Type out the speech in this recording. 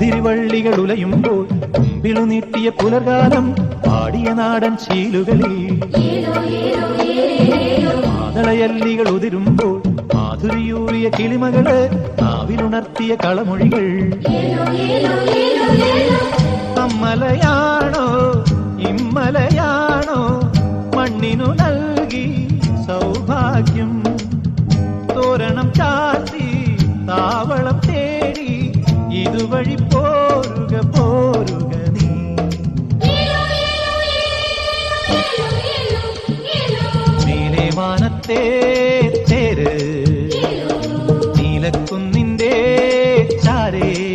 മുന്തിരിവള്ളികൾ ഉലയുമ്പോൾ തുമ്പിളു നീട്ടിയ പുലർകാലം പാടിയ നാടൻ ശീലുകളിൽ. മാതളയല്ലികൾ ഉതിരുമ്പോൾ മാധുരിയൂറിയ കിളിമകൾ നാവിലുണർത്തിയ കളമൊഴികൾ. അമ്മലയാണോ ഇമ്മലയാണോ മണ്ണിനു നൽകി സൗഭാഗ്യം. തോരണം ചാത്തി താവളം വഴി പോരുക പോരുക നീ. വാനത്തെ തേര് നീലക്കുന്നിന്റെ ചാരേ.